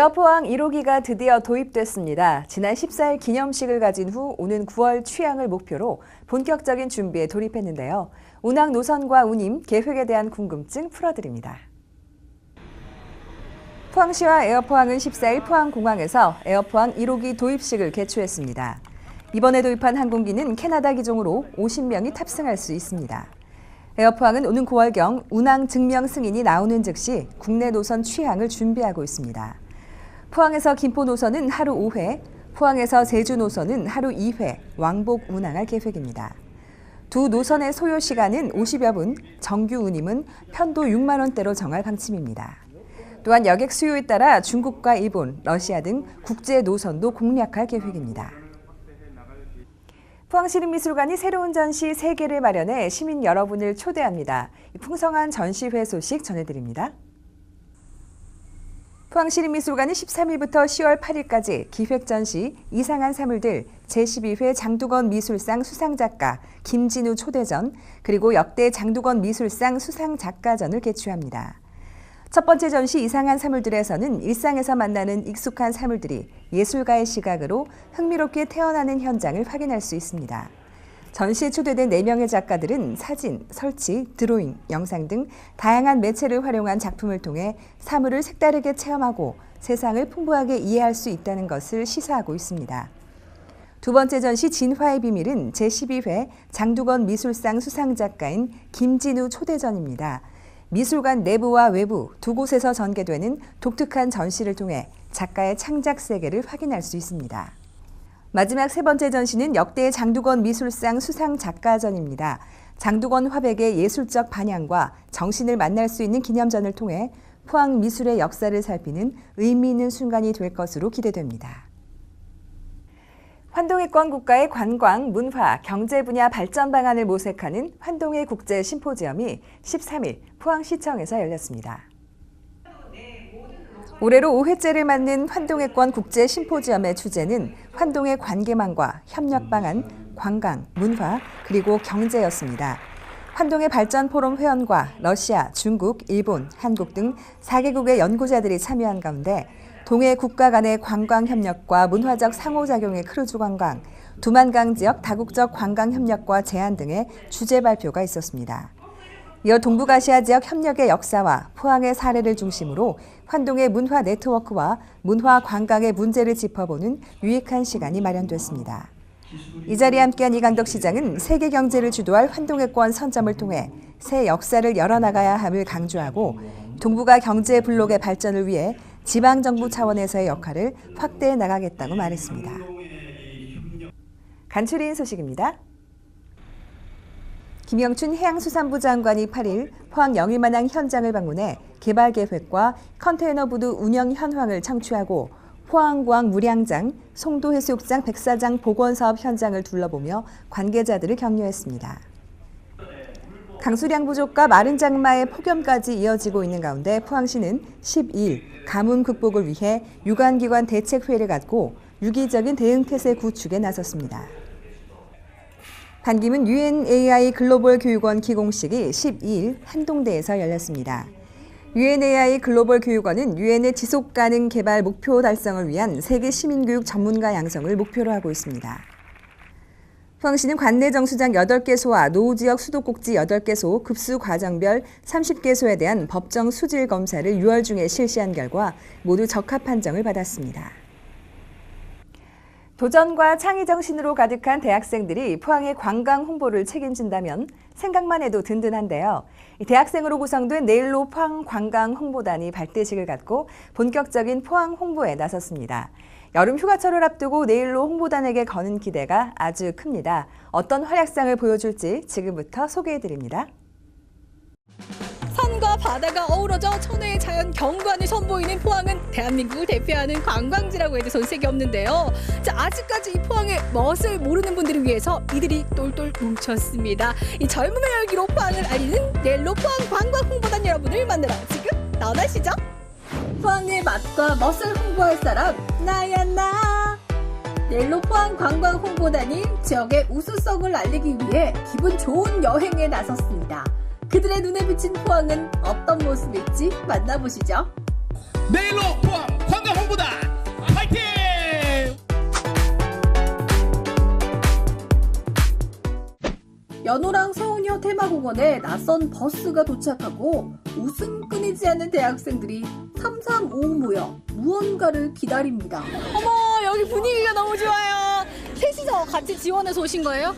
에어포항 1호기가 드디어 도입됐습니다. 지난 14일 기념식을 가진 후 오는 9월 취항을 목표로 본격적인 준비에 돌입했는데요. 운항 노선과 운임, 계획에 대한 궁금증 풀어드립니다. 포항시와 에어포항은 14일 포항공항에서 에어포항 1호기 도입식을 개최했습니다. 이번에 도입한 항공기는 캐나다 기종으로 50명이 탑승할 수 있습니다. 에어포항은 오는 9월경 운항 증명 승인이 나오는 즉시 국내 노선 취항을 준비하고 있습니다. 포항에서 김포 노선은 하루 5회, 포항에서 제주 노선은 하루 2회 왕복 운항할 계획입니다. 두 노선의 소요 시간은 50여 분, 정규 운임은 편도 6만 원대로 정할 방침입니다. 또한 여객 수요에 따라 중국과 일본, 러시아 등 국제 노선도 공략할 계획입니다. 포항시립미술관이 새로운 전시 3개를 마련해 시민 여러분을 초대합니다. 풍성한 전시회 소식 전해드립니다. 포항시립미술관이 13일부터 10월 8일까지 기획전시 이상한 사물들 제12회 장두건 미술상 수상작가 김진우 초대전 그리고 역대 장두건 미술상 수상작가전을 개최합니다. 첫 번째 전시 이상한 사물들에서는 일상에서 만나는 익숙한 사물들이 예술가의 시각으로 흥미롭게 태어나는 현장을 확인할 수 있습니다. 전시에 초대된 4명의 작가들은 사진, 설치, 드로잉, 영상 등 다양한 매체를 활용한 작품을 통해 사물을 색다르게 체험하고 세상을 풍부하게 이해할 수 있다는 것을 시사하고 있습니다. 두 번째 전시 진화의 비밀은 제12회 장두건 미술상 수상작가인 김진우 초대전입니다. 미술관 내부와 외부 두 곳에서 전개되는 독특한 전시를 통해 작가의 창작 세계를 확인할 수 있습니다. 마지막 세 번째 전시는 역대 장두건 미술상 수상 작가전입니다. 장두건 화백의 예술적 반향과 정신을 만날 수 있는 기념전을 통해 포항 미술의 역사를 살피는 의미 있는 순간이 될 것으로 기대됩니다. 환동의권 국가의 관광, 문화, 경제 분야 발전 방안을 모색하는 환동의 국제 심포지엄이 13일 포항시청에서 열렸습니다. 올해로 5회째를 맞는 환동의권 국제 심포지엄의 주제는 환동의 관계망과 협력 방안, 관광, 문화, 그리고 경제였습니다. 환동의 발전 포럼 회원과 러시아, 중국, 일본, 한국 등 4개국의 연구자들이 참여한 가운데 동해 국가 간의 관광 협력과 문화적 상호작용의 크루즈 관광, 두만강 지역 다국적 관광 협력과 제한 등의 주제 발표가 있었습니다. 이어 동북아시아 지역 협력의 역사와 포항의 사례를 중심으로 환동의 문화 네트워크와 문화 관광의 문제를 짚어보는 유익한 시간이 마련됐습니다. 이 자리에 함께한 이강덕 시장은 세계 경제를 주도할 환동의권 선점을 통해 새 역사를 열어나가야 함을 강조하고 동북아 경제 블록의 발전을 위해 지방정부 차원에서의 역할을 확대해 나가겠다고 말했습니다. 간추린 소식입니다. 김영춘 해양수산부 장관이 8일 포항 영일만항 현장을 방문해 개발 계획과 컨테이너 부두 운영 현황을 청취하고 포항광 무량장, 송도해수욕장 백사장 복원사업 현장을 둘러보며 관계자들을 격려했습니다. 강수량 부족과 마른 장마의 폭염까지 이어지고 있는 가운데 포항시는 12일 가뭄 극복을 위해 유관기관 대책회의를 갖고 유기적인 대응태세 구축에 나섰습니다. 반기문 UNAI 글로벌 교육원 기공식이 12일 한동대에서 열렸습니다. UNAI 글로벌 교육원은 유엔의 지속 가능 개발 목표 달성을 위한 세계 시민교육 전문가 양성을 목표로 하고 있습니다. 포항시는 관내 정수장 8개소와 노후 지역 수도꼭지 8개소 급수 과정별 30개소에 대한 법정 수질 검사를 6월 중에 실시한 결과 모두 적합 판정을 받았습니다. 도전과 창의 정신으로 가득한 대학생들이 포항의 관광 홍보를 책임진다면 생각만 해도 든든한데요. 대학생으로 구성된 내일로 포항 관광 홍보단이 발대식을 갖고 본격적인 포항 홍보에 나섰습니다. 여름 휴가철을 앞두고 내일로 홍보단에게 거는 기대가 아주 큽니다. 어떤 활약상을 보여줄지 지금부터 소개해드립니다. 바다가 어우러져 천혜의 자연 경관을 선보이는 포항은 대한민국을 대표하는 관광지라고 해도 손색이 없는데요. 자, 아직까지 이 포항의 멋을 모르는 분들을 위해서 이들이 똘똘 뭉쳤습니다. 이 젊음의 열기로 포항을 알리는 넬로 포항 관광 홍보단 여러분을 만나러 지금 나오시죠? 포항의 맛과 멋을 홍보할 사람 나야 나. 넬로 포항 관광 홍보단이 지역의 우수성을 알리기 위해 기분 좋은 여행에 나섰습니다. 그들의 눈에 비친 포항은 어떤 모습일지 만나보시죠. 내일로 포항 관광 홍보단 파이팅! 연호랑 서운여 테마공원에 낯선 버스가 도착하고 웃음 끊이지 않는 대학생들이 삼삼오오 모여 무언가를 기다립니다. 어머 여기 분위기가 너무 좋아요. 셋이서 같이 지원해서 오신 거예요?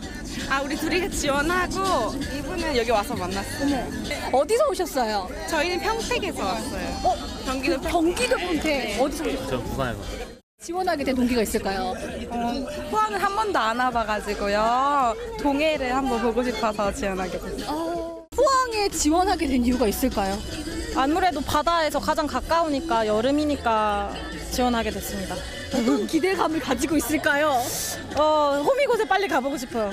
아 우리 둘이 지원하고 이분은 여기 와서 만났어요. 어디서 오셨어요? 저희는 평택에서 왔어요. 어, 경기도 평택. 경기도 평택 어디서 오셨어요? 저 부산에서. 지원하게 된 동기가 있을까요? 어, 포항을 한 번도 안 와봐가지고요. 동해를 한번 보고 싶어서 지원하게 됐어요. 포항에 지원하게 된 이유가 있을까요? 아무래도 바다에서 가장 가까우니까 여름이니까 지원하게 됐습니다. 어떤 기대감을 가지고 있을까요? 어, 호미곶에 빨리 가보고 싶어요.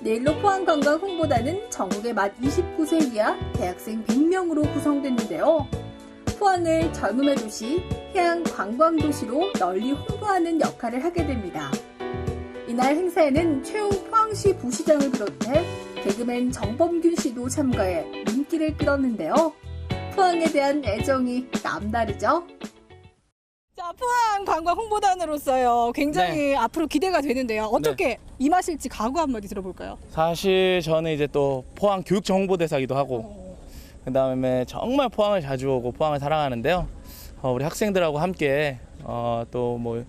내일로 포항관광 홍보단은 전국의 만 29세 이하 대학생 100명으로 구성됐는데요. 포항을 젊음의 도시, 해양 관광 도시로 널리 홍보하는 역할을 하게 됩니다. 이날 행사에는 최우 포항시 부시장을 비롯해 개그맨 정범균 씨도 참가해 인기를 끌었는데요. 포항에 대한 애정이 남다르죠? 자, 포항 관광 홍보단으로서요. 굉장히 앞으로 기대가 되는데요. 어떻게 임하실지 각오 한마디 들어볼까요? 사실 저는 이제 또 포항 교육청 홍보대사기도 하고 그 다음에 정말 포항을 자주 오고 포항을 사랑하는데요. 어, 우리 학생들하고 함께 어, 또뭐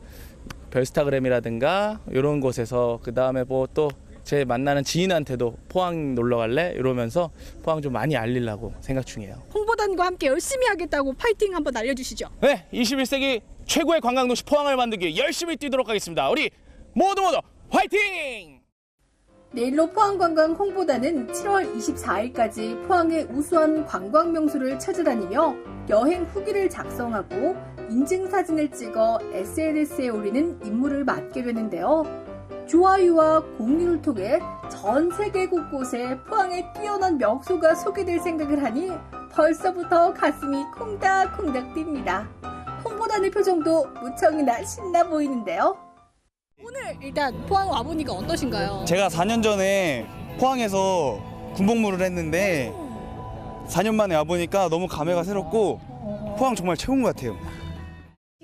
별스타그램이라든가 이런 곳에서 그 다음에 뭐또 제 만나는 지인한테도 포항 놀러 갈래 이러면서 포항 좀 많이 알리려고 생각 중이에요. 홍보단과 함께 열심히 하겠다고 파이팅 한번 알려주시죠. 네, 21세기 최고의 관광도시 포항을 만들기 열심히 뛰도록 하겠습니다. 우리 모두 모두 화이팅! 내일로 포항관광 홍보단은 7월 24일까지 포항의 우수한 관광 명소를 찾아다니며 여행 후기를 작성하고 인증사진을 찍어 SNS에 올리는 임무를 맡게 되는데요. 좋아요와 공유를 통해 전 세계 곳곳에 포항의 뛰어난 명소가 소개될 생각을 하니 벌써부터 가슴이 콩닥콩닥 뜁니다. 홍보단의 표정도 무척이나 신나 보이는데요. 오늘 일단 포항 와보니까 어떠신가요? 제가 4년 전에 포항에서 군복무를 했는데 4년 만에 와보니까 너무 감회가 새롭고 포항 정말 최고인 것 같아요.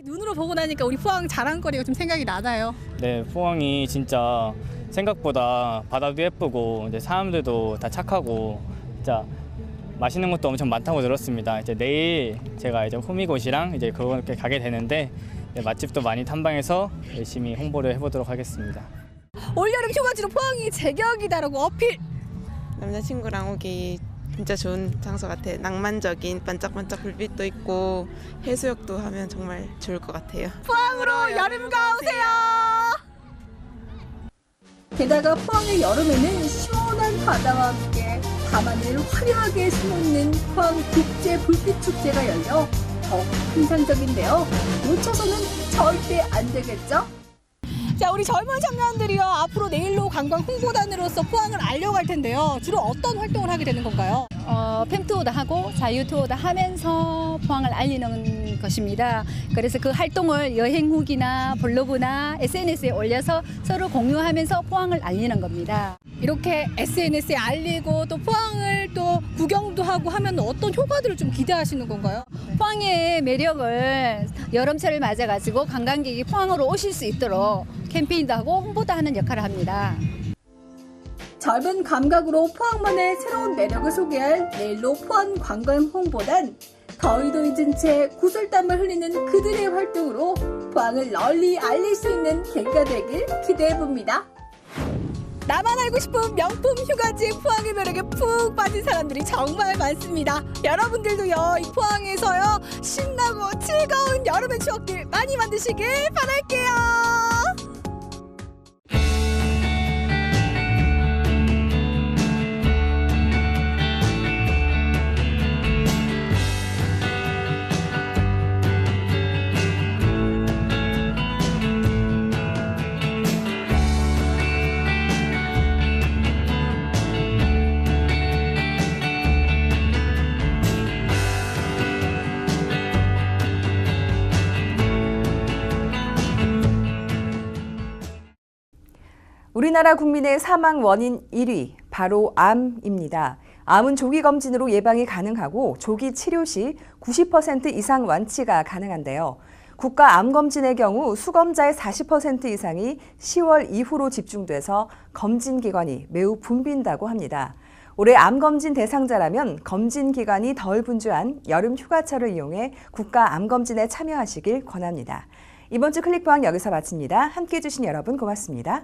눈으로 보고 나니까 우리 포항 자랑거리가 좀 생각이 나나요? 네, 포항이 진짜 생각보다 바다도 예쁘고 이제 사람들도 다 착하고 진짜 맛있는 것도 엄청 많다고 들었습니다. 이제 내일 제가 이제 호미곶이랑 이제 그렇게 가게 되는데 네, 맛집도 많이 탐방해서 열심히 홍보를 해보도록 하겠습니다. 올여름 휴가지로 포항이 제격이다라고 어필. 남자친구랑 오기 진짜 좋은 장소 같아요. 낭만적인 반짝반짝 불빛도 있고 해수욕도 하면 정말 좋을 것 같아요. 포항으로 여름가 오세요. 게다가 포항의 여름에는 시원한 바다와 함께 밤하늘 화려하게 숨어있는 포항 국제 불빛 축제가 열려 더욱 인상적인데요. 놓쳐서는 절대 안 되겠죠? 자, 우리 젊은 청년들이요. 앞으로 내일로 관광 홍보단으로서 포항을 알려갈 텐데요. 주로 어떤 활동을 하게 되는 건가요? 어, 팸투어도 하고 자유투어도 하면서 포항을 알리는 것입니다. 그래서 그 활동을 여행 후기나 블로그나 SNS에 올려서 서로 공유하면서 포항을 알리는 겁니다. 이렇게 SNS에 알리고 또 포항을 또 구경도 하고 하면 어떤 효과들을 좀 기대하시는 건가요? 포항의 매력을 여름철을 맞아가지고 관광객이 포항으로 오실 수 있도록 캠페인도 하고 홍보도 하는 역할을 합니다. 젊은 감각으로 포항만의 새로운 매력을 소개할 내일로 포항 관광 홍보단 더위도 잊은 채 구슬땀을 흘리는 그들의 활동으로 포항을 널리 알릴 수 있는 계기가 되길 기대해 봅니다. 나만 알고 싶은 명품 휴가지 포항의 매력에 푹 빠진 사람들이 정말 많습니다. 여러분들도요, 이 포항에서요, 신나고 즐거운 여름의 추억들 많이 만드시길 바랄게요. 우리나라 국민의 사망 원인 1위, 바로 암입니다. 암은 조기 검진으로 예방이 가능하고 조기 치료 시 90% 이상 완치가 가능한데요. 국가 암 검진의 경우 수검자의 40% 이상이 10월 이후로 집중돼서 검진 기관이 매우 붐빈다고 합니다. 올해 암 검진 대상자라면 검진 기간이 덜 분주한 여름 휴가철을 이용해 국가 암 검진에 참여하시길 권합니다. 이번 주 클릭보안 여기서 마칩니다. 함께 해주신 여러분 고맙습니다.